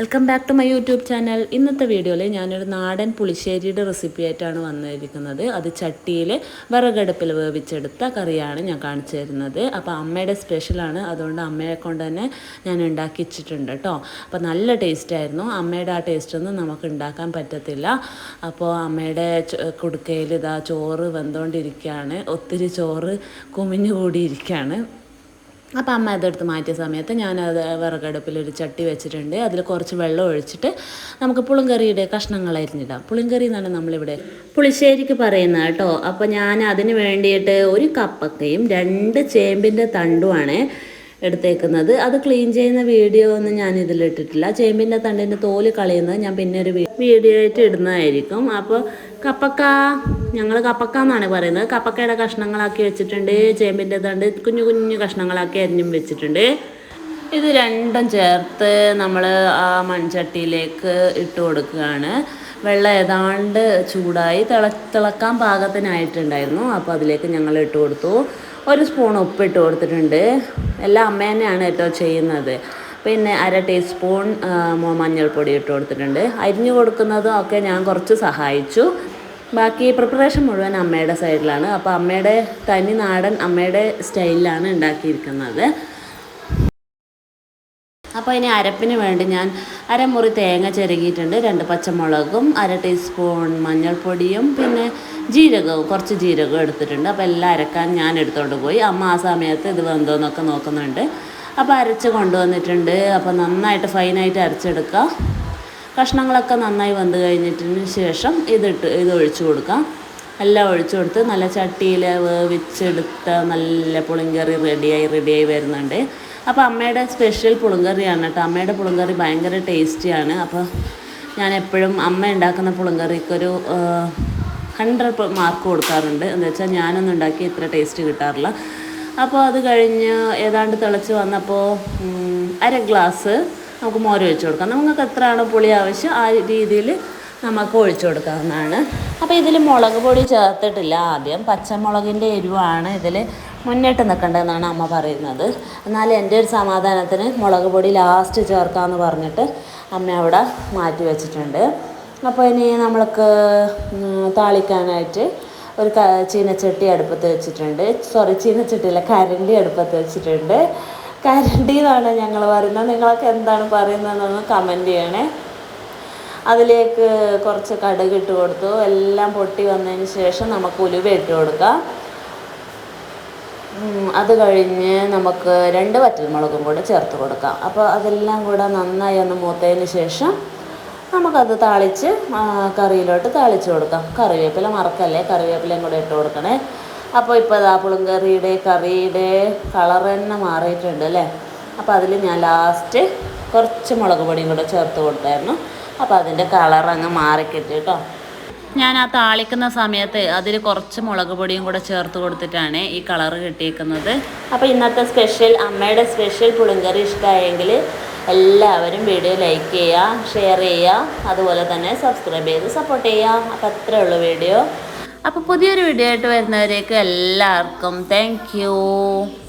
Welcome back to my YouTube channel ഇന്നത്തെ വീഡിയോയിൽ ഞാനൊരു നാടൻ പുളിശ്ശേരിയുടെ റെസിപ്പി ആയിട്ടാണ് വന്നിരിക്കുന്നത്. അത് ചട്ടിയിൽ വിറകടുപ്പിൽ വേവിച്ചെടുത്ത കറിയാണ് ഞാൻ കാണിച്ചു തരുന്നത്. അപ്പോൾ അമ്മയുടെ സ്പെഷ്യലാണ് അതുകൊണ്ട് അമ്മയെ കൊണ്ട് തന്നെ ഞാൻ ഉണ്ടാക്കിച്ചിട്ടുണ്ട് കേട്ടോ അപ്പോൾ നല്ല ടേസ്റ്റ് ആയിരുന്നു. അമ്മയുടെ ആ ടേസ്റ്റൊന്നും നമുക്ക് ഉണ്ടാക്കാൻ പറ്റത്തില്ല. അപ്പോൾ അമ്മയുടെ കുടുക്കയിൽ ഇതാ ചോറ് വെന്തുകൊണ്ടിരിക്കുകയാണ് ഒത്തിരി ചോറ് കുമിഞ്ഞു കൂടിയിരിക്കുകയാണ് അപ്പോൾ അമ്മ അതെടുത്ത് മാറ്റിയ സമയത്ത് ഞാനത് വിറകടുപ്പിൽ ഒരു ചട്ടി വെച്ചിട്ടുണ്ട്. അതിൽ കുറച്ച് വെള്ളം ഒഴിച്ചിട്ട് നമുക്ക് പുളിങ്കറിയുടെ കഷ്ണങ്ങൾ അരിഞ്ഞിടാം. പുളിങ്കറി എന്നാണ് നമ്മളിവിടെ പുളിശ്ശേരിക്ക് പറയുന്നത് കേട്ടോ. അപ്പോൾ ഞാൻ അതിന് വേണ്ടിയിട്ട് ഒരു കപ്പക്കയും രണ്ട് ചേമ്പിന്റെ തണ്ടുമാണ് എടുത്തേക്കുന്നത്. അത് ക്ലീൻ ചെയ്യുന്ന വീഡിയോ ഒന്നും ഞാൻ ഇതിലിട്ടിട്ടില്ല ചേമ്പിന്റെ തണ്ടിന്റെ തോൽ കളയുന്നത് ഞാൻ പിന്നെ ഒരു വീഡിയോ ആയിട്ട് ഇടുന്നതായിരിക്കും. അപ്പോൾ കപ്പക്ക ഞങ്ങൾ കപ്പക്ക എന്നാണ് പറയുന്നത്. കപ്പക്കയുടെ കഷ്ണങ്ങളാക്കി വെച്ചിട്ടുണ്ട്. ചേമ്പിന്റെ തണ്ട് കുഞ്ഞു കുഞ്ഞു കഷ്ണങ്ങളാക്കി അരിഞ്ഞും വെച്ചിട്ടുണ്ട്. ഇത് രണ്ടും ചേർത്ത് നമ്മൾ ആ മൺചട്ടിയിലേക്ക് ഇട്ട് കൊടുക്കുകയാണ്. വെള്ളം ഏതാണ്ട് ചൂടായി തിള തിളക്കാൻ പാകത്തിനായിട്ടുണ്ടായിരുന്നു. അപ്പോൾ അതിലേക്ക് ഞങ്ങൾ ഇട്ട് കൊടുത്തു. ഒരു സ്പൂൺ ഉപ്പിട്ട് കൊടുത്തിട്ടുണ്ട്. എല്ലാം അമ്മ തന്നെയാണ് കേട്ടോ ചെയ്യുന്നത്. പിന്നെ അര ടീസ്പൂൺ മഞ്ഞൾപ്പൊടി ഇട്ട് കൊടുത്തിട്ടുണ്ട്. അരിഞ്ഞു കൊടുക്കുന്നതും ഒക്കെ ഞാൻ കുറച്ച് സഹായിച്ചു. ബാക്കി പ്രിപ്പറേഷൻ മുഴുവൻ അമ്മയുടെ സൈഡിലാണ് അപ്പോൾ അമ്മയുടെ തനി നാടൻ അമ്മയുടെ സ്റ്റൈലിലാണ് ഉണ്ടാക്കിയിരിക്കുന്നത്. അപ്പോൾ ഇനി അരപ്പിന് വേണ്ടി ഞാൻ അരമുറി തേങ്ങ ചിരകിയിട്ടുണ്ട് രണ്ട് പച്ചമുളകും അര ടീസ്പൂൺ മഞ്ഞൾപ്പൊടിയും പിന്നെ ജീരകവും കുറച്ച് ജീരകവും എടുത്തിട്ടുണ്ട്. അപ്പോൾ എല്ലാം അരക്കാൻ ഞാൻ എടുത്തുകൊണ്ട് പോയി. അമ്മ ആ സമയത്ത് ഇത് വെന്തോന്നൊക്കെ നോക്കുന്നുണ്ട്. അപ്പോൾ അരച്ച് കൊണ്ടുവന്നിട്ടുണ്ട്. അപ്പോൾ നന്നായിട്ട് ഫൈനായിട്ട് അരച്ചെടുക്കുക കഷ്ണങ്ങളൊക്കെ നന്നായി വന്നു കഴിഞ്ഞിട്ടിന് ശേഷം ഇതിട്ട് ഇത് ഒഴിച്ചു കൊടുക്കാം. എല്ലാം ഒഴിച്ചു കൊടുത്ത് നല്ല ചട്ടിയിൽ വേവിച്ചെടുത്ത നല്ല പുളിങ്കറി റെഡിയായി റെഡിയായി വരുന്നുണ്ട്. അപ്പോൾ അമ്മയുടെ സ്പെഷ്യൽ പുളിങ്കറിയാണ് കേട്ടോ. അമ്മയുടെ പുളിങ്കറി ഭയങ്കര ടേസ്റ്റിയാണ്. അപ്പോൾ ഞാൻ എപ്പോഴും അമ്മ ഉണ്ടാക്കുന്ന പുളിങ്കറിക്കൊരു ഹൺഡ്രഡ് മാർക്ക് കൊടുക്കാറുണ്ട്. എന്ന് വെച്ചാൽ ഞാനൊന്നും ഉണ്ടാക്കി ഇത്ര ടേസ്റ്റ് കിട്ടാറില്ല. അപ്പോൾ അത് കഴിഞ്ഞ് ഏതാണ്ട് തിളച്ച് വന്നപ്പോൾ അര ഗ്ലാസ് നമുക്ക് മോര് വെച്ച് കൊടുക്കാം. നമുക്ക് എത്രയാണോ പുളി ആവശ്യം ആ രീതിയിൽ നമുക്ക് ഒഴിച്ചു കൊടുക്കാവുന്നതാണ്. അപ്പോൾ ഇതിൽ മുളക് പൊടി ചേർത്തിട്ടില്ല ആദ്യം. പച്ചമുളകിന്റെ എരിവാണ് ഇതിൽ മുന്നിട്ട് നിൽക്കേണ്ടതെന്നാണ് അമ്മ പറയുന്നത്. എന്നാൽ എന്റെ ഒരു സമാധാനത്തിന് മുളക് പൊടി ലാസ്റ്റ് ചേർക്കാമെന്ന് പറഞ്ഞിട്ട് അമ്മ അവിടെ മാറ്റി വെച്ചിട്ടുണ്ട്. അപ്പോൾ ഇനി നമ്മൾക്ക് താളിക്കാനായിട്ട് ഒരു ചീനച്ചട്ടി അടുപ്പത്ത് വെച്ചിട്ടുണ്ട്. സോറി ചീനച്ചട്ടിയില്ല കരണ്ടി അടുപ്പത്ത് വെച്ചിട്ടുണ്ട്. കരണ്ടി എന്നാണ് ഞങ്ങൾ പറയുന്നത്. നിങ്ങളൊക്കെ എന്താണ് പറയുന്നതെന്നൊന്ന് കമന്റ് ചെയ്യണേ. അതിലേക്ക് കുറച്ച് കടുക് ഇട്ട് കൊടുത്തു. എല്ലാം പൊട്ടി വന്നതിന് ശേഷം നമുക്ക് ഉലുവ ഇട്ട് കൊടുക്കാം. അത് കഴിഞ്ഞ് നമുക്ക് രണ്ട് വറ്റൽമുളകും കൂടെ ചേർത്ത് കൊടുക്കാം. അപ്പോൾ അതെല്ലാം കൂടെ നന്നായി ഒന്ന് മൂത്തതിന് ശേഷം നമുക്കത് താളിച്ച് കറിയിലോട്ട് താളിച്ച് കൊടുക്കാം. കറിവേപ്പില മറക്കല്ലേ? കറിവേപ്പിലയും കൂടെ ഇട്ട് കൊടുക്കണേ. അപ്പോൾ ഇപ്പോൾ ഇതാ പുളിങ്കറിയുടെ കറിയുടെ കളർ തന്നെ മാറിയിട്ടുണ്ട് അല്ലേ? അപ്പോൾ അതിൽ ഞാൻ ലാസ്റ്റ് കുറച്ച് മുളക് പൊടിയും കൂടെ ചേർത്ത് കൊടുത്തായിരുന്നു. അപ്പോൾ അതിന്റെ കളർ അങ്ങ് മാറിക്കിട്ടി കേട്ടോ ഞാൻ ആ താളിക്കുന്ന സമയത്ത് അതിൽ കുറച്ച് മുളക് പൊടിയും കൂടെ ചേർത്ത് കൊടുത്തിട്ടാണ് ഈ കളർ കിട്ടിയിരിക്കുന്നത് അപ്പോൾ ഇന്നത്തെ സ്പെഷ്യൽ അമ്മയുടെ സ്പെഷ്യൽ പുളിങ്കറി ഇഷ്ടമായെങ്കിൽ എല്ലാവരും വീഡിയോ ലൈക്ക് ചെയ്യുക ഷെയർ ചെയ്യുക അതുപോലെ തന്നെ സബ്സ്ക്രൈബ് ചെയ്ത് സപ്പോർട്ട് ചെയ്യുക അപ്പോൾ അത്രേ ഉള്ളൂ വീഡിയോ അപ്പോൾ പുതിയൊരു വീഡിയോ ആയിട്ട് വരുന്നവരേക്ക് എല്ലാവർക്കും താങ്ക്